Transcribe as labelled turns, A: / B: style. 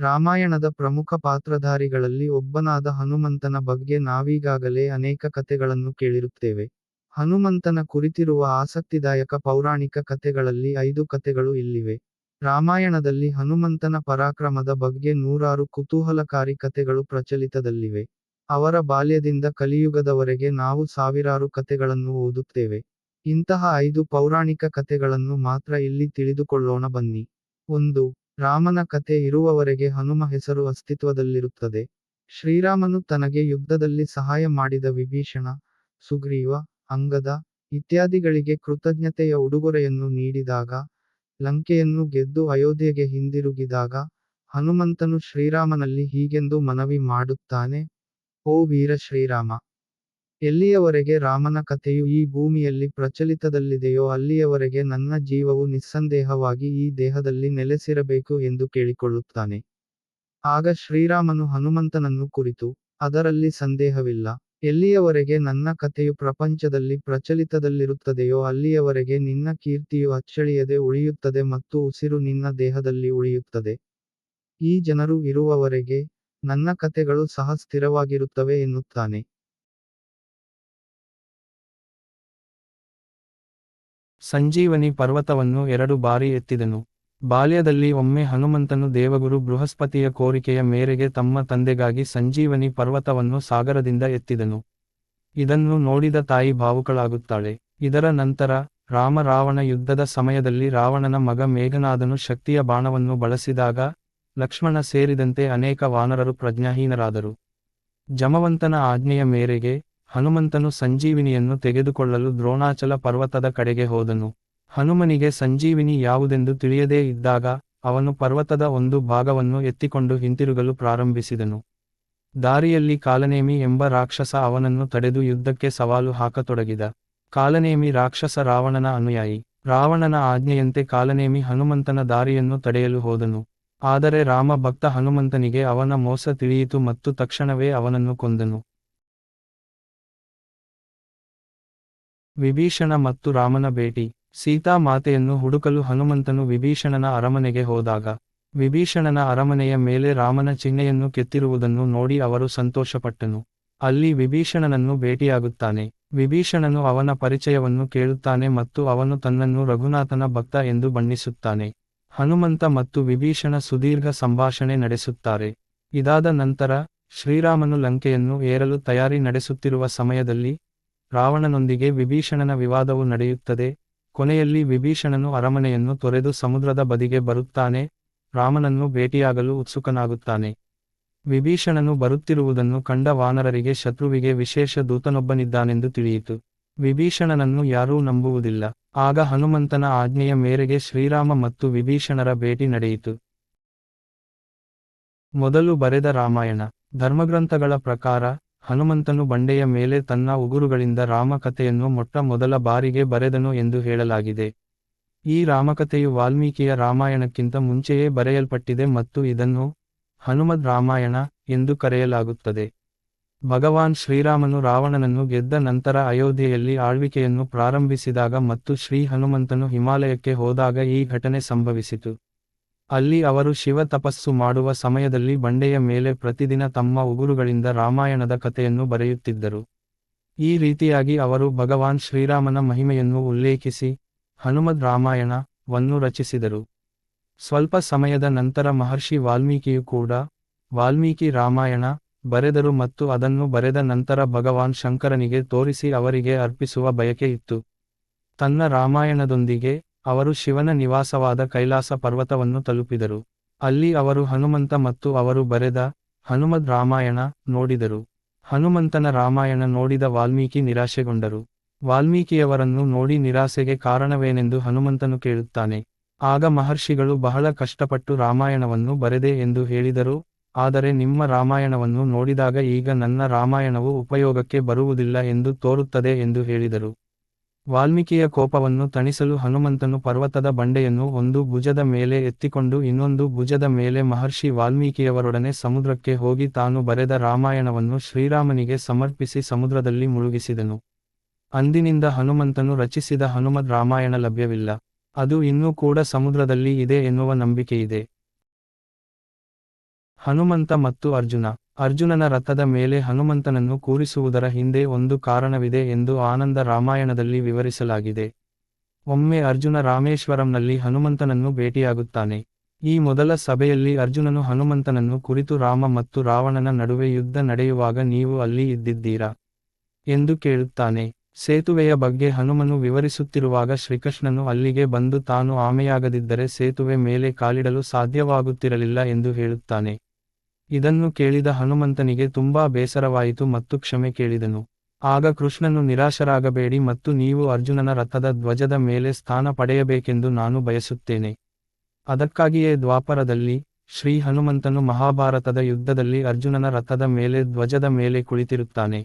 A: ರಾಮಾಯಣದ ಪ್ರಮುಖ ಪಾತ್ರಧಾರಿಗಳಲ್ಲಿ ಒಬ್ಬನಾದ ಹನುಮಂತನ ಬಗ್ಗೆ ನಾವೀಗಾಗಲೇ ಅನೇಕ ಕಥೆಗಳನ್ನು ಕೇಳಿರುತ್ತೇವೆ. ಹನುಮಂತನ ಕುರಿತಿರುವ ಆಸಕ್ತಿದಾಯಕ ಪೌರಾಣಿಕ ಕಥೆಗಳಲ್ಲಿ ಐದು ಕಥೆಗಳು ಇಲ್ಲಿವೆ. ರಾಮಾಯಣದಲ್ಲಿ ಹನುಮಂತನ ಪರಾಕ್ರಮದ ಬಗ್ಗೆ ನೂರಾರು ಕುತೂಹಲಕಾರಿ ಕಥೆಗಳು ಪ್ರಚಲಿತದಲ್ಲಿವೆ. ಅವರ ಬಾಲ್ಯದಿಂದ ಕಲಿಯುಗದವರೆಗೆ ನಾವು ಸಾವಿರಾರು ಕಥೆಗಳನ್ನು ಓದುತ್ತೇವೆ. ಇಂತಹ ಐದು ಪೌರಾಣಿಕ ಕಥೆಗಳನ್ನು ಮಾತ್ರ ಇಲ್ಲಿ ತಿಳಿದುಕೊಳ್ಳೋಣ ಬನ್ನಿ. ಒಂದು ರಾಮನ ಕಥೆ ಇರುವವರೆಗೆ ಹನುಮ ಹೆಸರು ಅಸ್ತಿತ್ವದಲ್ಲಿರುತ್ತದೆ. ಶ್ರೀರಾಮನು ತನಗೆ ಯುದ್ಧದಲ್ಲಿ ಸಹಾಯ ಮಾಡಿದ ವಿಭೀಷಣ, ಸುಗ್ರೀವ, ಅಂಗದ ಇತ್ಯಾದಿಗಳಿಗೆ ಕೃತಜ್ಞತೆಯ ಉಡುಗೊರೆಯನ್ನು ನೀಡಿದಾಗ, ಲಂಕೆಯನ್ನು ಗೆದ್ದು ಅಯೋಧ್ಯೆಗೆ ಹಿಂದಿರುಗಿದಾಗ, ಹನುಮಂತನು ಶ್ರೀರಾಮನಲ್ಲಿ ಹೀಗೆಂದು ಮನವಿ ಮಾಡುತ್ತಾನೆ, ಓ ವೀರ ಶ್ರೀರಾಮ ಎಲ್ಲಿಯವರೆಗೆ ರಾಮನ ಕಥೆಯು ಈ ಭೂಮಿಯಲ್ಲಿ ಪ್ರಚಲಿತದಲ್ಲಿದೆಯೋ ಅಲ್ಲಿಯವರೆಗೆ ನನ್ನ ಜೀವವು ನಿಸ್ಸಂದೇಹವಾಗಿ ಈ ದೇಹದಲ್ಲಿ ನೆಲೆಸಿರಬೇಕು ಎಂದು ಕೇಳಿಕೊಳ್ಳುತ್ತಾನೆ. ಆಗ ಶ್ರೀರಾಮನು ಹನುಮಂತನನ್ನು ಕುರಿತು, ಅದರಲ್ಲಿ ಸಂದೇಹವಿಲ್ಲ. ಎಲ್ಲಿಯವರೆಗೆ ನನ್ನ ಕಥೆಯು ಪ್ರಪಂಚದಲ್ಲಿ ಪ್ರಚಲಿತದಲ್ಲಿರುತ್ತದೆಯೋ ಅಲ್ಲಿಯವರೆಗೆ ನಿನ್ನ ಕೀರ್ತಿಯು ಅಚ್ಚಳಿಯದೆ ಉಳಿಯುತ್ತದೆ ಮತ್ತು ಉಸಿರು ನಿನ್ನ ದೇಹದಲ್ಲಿ ಉಳಿಯುತ್ತದೆ. ಈ ಜನರು ಇರುವವರೆಗೆ ನನ್ನ ಕಥೆಗಳು ಸಹ ಸ್ಥಿರವಾಗಿರುತ್ತವೆ ಎನ್ನುತ್ತಾನೆ.
B: ಸಂಜೀವನಿ ಪರ್ವತವನ್ನು ಎರಡು ಬಾರಿ ಎತ್ತಿದನು. ಬಾಲ್ಯದಲ್ಲಿ ಒಮ್ಮೆ ಹನುಮಂತನು ದೇವಗುರು ಬೃಹಸ್ಪತಿಯ ಕೋರಿಕೆಯ ಮೇರೆಗೆ ತಮ್ಮ ತಂದೆಗಾಗಿ ಸಂಜೀವನಿ ಪರ್ವತವನ್ನು ಸಾಗರದಿಂದ ಎತ್ತಿದನು. ಇದನ್ನು ನೋಡಿದ ತಾಯಿ ಭಾವುಕಳಾಗುತ್ತಾಳೆ. ಇದರ ನಂತರ ರಾಮ ರಾವಣ ಯುದ್ಧದ ಸಮಯದಲ್ಲಿ ರಾವಣನ ಮಗ ಮೇಘನಾದನು ಶಕ್ತಿಯ ಬಾಣವನ್ನು ಬಳಸಿದಾಗ ಲಕ್ಷ್ಮಣ ಸೇರಿದಂತೆ ಅನೇಕ ವಾನರರು ಪ್ರಜ್ಞಾಹೀನರಾದರು. ಜಮವಂತನ ಆಜ್ಞೆಯ ಮೇರೆಗೆ ಹನುಮಂತನು ಸಂಜೀವಿನಿಯನ್ನು ತೆಗೆದುಕೊಳ್ಳಲು ದ್ರೋಣಾಚಲ ಪರ್ವತದ ಕಡೆಗೆ ಹೋದನು. ಹನುಮನಿಗೆ ಸಂಜೀವಿನಿ ಯಾವುದೆಂದು ತಿಳಿಯದೇ ಇದ್ದಾಗ, ಅವನು ಪರ್ವತದ ಒಂದು ಭಾಗವನ್ನು ಎತ್ತಿಕೊಂಡು ಹಿಂತಿರುಗಲು ಪ್ರಾರಂಭಿಸಿದನು. ದಾರಿಯಲ್ಲಿ ಕಾಲನೇಮಿ ಎಂಬ ರಾಕ್ಷಸ ಅವನನ್ನು ತಡೆದು ಯುದ್ಧಕ್ಕೆ ಸವಾಲು ಹಾಕತೊಡಗಿದ. ಕಾಲನೇಮಿ ರಾಕ್ಷಸ ರಾವಣನ ಅನುಯಾಯಿ. ರಾವಣನ ಆಜ್ಞೆಯಂತೆ ಕಾಲನೇಮಿ ಹನುಮಂತನ ದಾರಿಯನ್ನು ತಡೆಯಲು ಹೋದನು. ಆದರೆ ರಾಮ ಭಕ್ತ ಹನುಮಂತನಿಗೆ ಅವನ ಮೋಸ ತಿಳಿಯಿತು ಮತ್ತು ತಕ್ಷಣವೇ ಅವನನ್ನು ಕೊಂದನು. ವಿಭೀಷಣ ಮತ್ತು ರಾಮನ ಭೇಟಿ. ಸೀತಾ ಮಾತೆಯನ್ನು ಹುಡುಕಲು ಹನುಮಂತನು ವಿಭೀಷಣನ ಅರಮನೆಗೆ ಹೋದಾಗ, ವಿಭೀಷಣನ ಅರಮನೆಯ ಮೇಲೆ ರಾಮನ ಚಿಹ್ನೆಯನ್ನು ಕೆತ್ತಿರುವುದನ್ನು ನೋಡಿ ಅವರು ಸಂತೋಷಪಟ್ಟನು. ಅಲ್ಲಿ ವಿಭೀಷಣನನ್ನು ಭೇಟಿಯಾಗುತ್ತಾನೆ. ವಿಭೀಷಣನು ಅವನ ಪರಿಚಯವನ್ನು ಕೇಳುತ್ತಾನೆ ಮತ್ತು ಅವನು ತನ್ನನ್ನು ರಘುನಾಥನ ಭಕ್ತ ಎಂದು ಬಣ್ಣಿಸುತ್ತಾನೆ. ಹನುಮಂತ ಮತ್ತು ವಿಭೀಷಣ ಸುದೀರ್ಘ ಸಂಭಾಷಣೆ ನಡೆಸುತ್ತಾರೆ. ಇದಾದ ನಂತರ, ಶ್ರೀರಾಮನು ಲಂಕೆಯನ್ನು ಏರಲು ತಯಾರಿ ನಡೆಸುತ್ತಿರುವ ಸಮಯದಲ್ಲಿ ರಾವಣನೊಂದಿಗೆ ವಿಭೀಷಣನ ವಿವಾದವು ನಡೆಯುತ್ತದೆ. ಕೊನೆಯಲ್ಲಿ ವಿಭೀಷಣನು ಅರಮನೆಯನ್ನು ತೊರೆದು ಸಮುದ್ರದ ಬದಿಗೆ ಬರುತ್ತಾನೆ. ರಾಮನನ್ನು ಭೇಟಿಯಾಗಲು ಉತ್ಸುಕನಾಗುತ್ತಾನೆ. ವಿಭೀಷಣನು ಬರುತ್ತಿರುವುದನ್ನು ಕಂಡ ವಾನರರಿಗೆ ಶತ್ರುವಿಗೆ ವಿಶೇಷ ದೂತನೊಬ್ಬನಿದ್ದಾನೆಂದು ತಿಳಿಯಿತು. ವಿಭೀಷಣನನ್ನು ಯಾರೂ ನಂಬುವುದಿಲ್ಲ. ಆಗ ಹನುಮಂತನ ಆಜ್ಞೆಯ ಮೇರೆಗೆ ಶ್ರೀರಾಮ ಮತ್ತು ವಿಭೀಷಣರ ಭೇಟಿ ನಡೆಯಿತು. ಮೊದಲು ಬರೆದ ರಾಮಾಯಣ. ಧರ್ಮಗ್ರಂಥಗಳ ಪ್ರಕಾರ ಹನುಮಂತನು ಬಂಡೆಯ ಮೇಲೆ ತನ್ನ ಉಗುರುಗಳಿಂದ ರಾಮಕಥೆಯನ್ನು ಮೊಟ್ಟ ಮೊದಲ ಬಾರಿಗೆ ಬರೆದನು ಎಂದು ಹೇಳಲಾಗಿದೆ. ಈ ರಾಮಕಥೆಯು ವಾಲ್ಮೀಕಿಯ ರಾಮಾಯಣಕ್ಕಿಂತ ಮುಂಚೆಯೇ ಬರೆಯಲ್ಪಟ್ಟಿದೆ ಮತ್ತು ಇದನ್ನು ಹನುಮದ್ ರಾಮಾಯಣ ಎಂದು ಕರೆಯಲಾಗುತ್ತದೆ. ಭಗವಾನ್ ಶ್ರೀರಾಮನು ರಾವಣನನ್ನು ಗೆದ್ದ ನಂತರ ಅಯೋಧ್ಯೆಯಲ್ಲಿ ಆಳ್ವಿಕೆಯನ್ನು ಪ್ರಾರಂಭಿಸಿದಾಗ ಮತ್ತು ಶ್ರೀ ಹನುಮಂತನು ಹಿಮಾಲಯಕ್ಕೆ ಹೋದಾಗ ಈ ಘಟನೆ ಸಂಭವಿಸಿತು. ಅಲ್ಲಿ ಅವರು ಶಿವ ತಪಸ್ಸು ಮಾಡುವ ಸಮಯದಲ್ಲಿ ಬಂಡೆಯ ಮೇಲೆ ಪ್ರತಿದಿನ ತಮ್ಮ ಉಗುರುಗಳಿಂದ ರಾಮಾಯಣದ ಕಥೆಯನ್ನು ಬರೆಯುತ್ತಿದ್ದರು. ಈ ರೀತಿಯಾಗಿ ಅವರು ಭಗವಾನ್ ಶ್ರೀರಾಮನ ಮಹಿಮೆಯನ್ನು ಉಲ್ಲೇಖಿಸಿ, ಹನುಮದ್ ರಾಮಾಯಣ ವನ್ನು ರಚಿಸಿದರು. ಸ್ವಲ್ಪ ಸಮಯದ ನಂತರ ಮಹರ್ಷಿ ವಾಲ್ಮೀಕಿಯು ಕೂಡ ವಾಲ್ಮೀಕಿ ರಾಮಾಯಣ ಬರೆದರು ಮತ್ತು ಅದನ್ನು ಬರೆದ ನಂತರ ಭಗವಾನ್ ಶಂಕರನಿಗೆ ತೋರಿಸಿ ಅವರಿಗೆ ಅರ್ಪಿಸುವ ಬಯಕೆ ಇತ್ತು. ತನ್ನ ರಾಮಾಯಣದೊಂದಿಗೆ ಅವರು ಶಿವನ ನಿವಾಸವಾದ ಕೈಲಾಸ ಪರ್ವತವನ್ನು ತಲುಪಿದರು. ಅಲ್ಲಿ ಅವರು ಹನುಮಂತ ಮತ್ತು ಅವರು ಬರೆದ ಹನುಮದ್ ರಾಮಾಯಣ ನೋಡಿದರು. ಹನುಮಂತನ ರಾಮಾಯಣ ನೋಡಿದ ವಾಲ್ಮೀಕಿ ನಿರಾಶೆಗೊಂಡರು. ವಾಲ್ಮೀಕಿಯವರನ್ನು ನೋಡಿ ನಿರಾಸೆಗೆ ಕಾರಣವೇನೆಂದು ಹನುಮಂತನು ಕೇಳುತ್ತಾನೆ. ಆಗ ಮಹರ್ಷಿಗಳು ಬಹಳ ಕಷ್ಟಪಟ್ಟು ರಾಮಾಯಣವನ್ನು ಬರೆದೆ ಎಂದು ಹೇಳಿದರು. ಆದರೆ ನಿಮ್ಮ ರಾಮಾಯಣವನ್ನು ನೋಡಿದಾಗ ಈಗ ನನ್ನ ರಾಮಾಯಣವು ಉಪಯೋಗಕ್ಕೆ ಬರುವುದಿಲ್ಲ ಎಂದು ತೋರುತ್ತದೆ ಎಂದು ಹೇಳಿದರು. ವಾಲ್ಮೀಕಿಯ ಕೋಪವನ್ನು ತಣಿಸಲು ಹನುಮಂತನು ಪರ್ವತದ ಬಂಡೆಯನ್ನು ಒಂದು ಭುಜದ ಮೇಲೆ ಎತ್ತಿಕೊಂಡು ಇನ್ನೊಂದು ಭುಜದ ಮೇಲೆ ಮಹರ್ಷಿ ವಾಲ್ಮೀಕಿಯವರೊಡನೆ ಸಮುದ್ರಕ್ಕೆ ಹೋಗಿ ತಾನು ಬರೆದ ರಾಮಾಯಣವನ್ನು ಶ್ರೀರಾಮನಿಗೆ ಸಮರ್ಪಿಸಿ ಸಮುದ್ರದಲ್ಲಿ ಮುಳುಗಿಸಿದನು. ಅಂದಿನಿಂದ ಹನುಮಂತನು ರಚಿಸಿದ ಹನುಮದ್ ರಾಮಾಯಣ ಲಭ್ಯವಿಲ್ಲ. ಅದು ಇನ್ನೂ ಕೂಡ ಸಮುದ್ರದಲ್ಲಿ ಇದೆ ಎನ್ನುವ ನಂಬಿಕೆಯಿದೆ. ಹನುಮಂತ ಮತ್ತು ಅರ್ಜುನ. ಅರ್ಜುನನ ರಥದ ಮೇಲೆ ಹನುಮಂತನನ್ನು ಕೂರಿಸುವುದರ ಹಿಂದೆ ಒಂದು ಕಾರಣವಿದೆ ಎಂದು ಆನಂದ ರಾಮಾಯಣದಲ್ಲಿ ವಿವರಿಸಲಾಗಿದೆ. ಒಮ್ಮೆ ಅರ್ಜುನ ರಾಮೇಶ್ವರಂನಲ್ಲಿ ಹನುಮಂತನನ್ನು ಭೇಟಿಯಾಗುತ್ತಾನೆ. ಈ ಮೊದಲ ಸಭೆಯಲ್ಲಿ ಅರ್ಜುನನು ಹನುಮಂತನನ್ನು ಕುರಿತು ರಾಮ ಮತ್ತು ರಾವಣನ ನಡುವೆ ಯುದ್ಧ ನಡೆಯುವಾಗ ನೀವು ಅಲ್ಲಿ ಇದ್ದಿದ್ದೀರಾ? ಎಂದು ಕೇಳುತ್ತಾನೆ. ಸೇತುವೆಯ ಬಗ್ಗೆ ಹನುಮನು ವಿವರಿಸುತ್ತಿರುವಾಗ ಶ್ರೀಕೃಷ್ಣನು ಅಲ್ಲಿಗೆ ಬಂದು ತಾನು ಆಮೆಯಾಗದಿದ್ದರೆ ಸೇತುವೆ ಮೇಲೆ ಕಾಲಿಡಲು ಸಾಧ್ಯವಾಗುತ್ತಿರಲಿಲ್ಲ ಎಂದು ಹೇಳುತ್ತಾನೆ. ಇದನ್ನು ಕೇಳಿದ ಹನುಮಂತನಿಗೆ ತುಂಬಾ ಬೇಸರವಾಯಿತು ಮತ್ತು ಕ್ಷಮೆ ಕೇಳಿದನು. ಆಗ ಕೃಷ್ಣನು ನಿರಾಶರಾಗಬೇಡಿ ಮತ್ತು ನೀವು ಅರ್ಜುನನ ರಥದ ಧ್ವಜದ ಮೇಲೆ ಸ್ಥಾನ ಪಡೆಯಬೇಕೆಂದು ನಾನು ಬಯಸುತ್ತೇನೆ. ಅದಕ್ಕಾಗಿಯೇ ದ್ವಾಪರದಲ್ಲಿ, ಶ್ರೀ ಹನುಮಂತನು ಮಹಾಭಾರತದ ಯುದ್ಧದಲ್ಲಿ ಅರ್ಜುನನ ರಥದ ಮೇಲೆ ಧ್ವಜದ ಮೇಲೆ ಕುಳಿತಿರುತ್ತಾನೆ.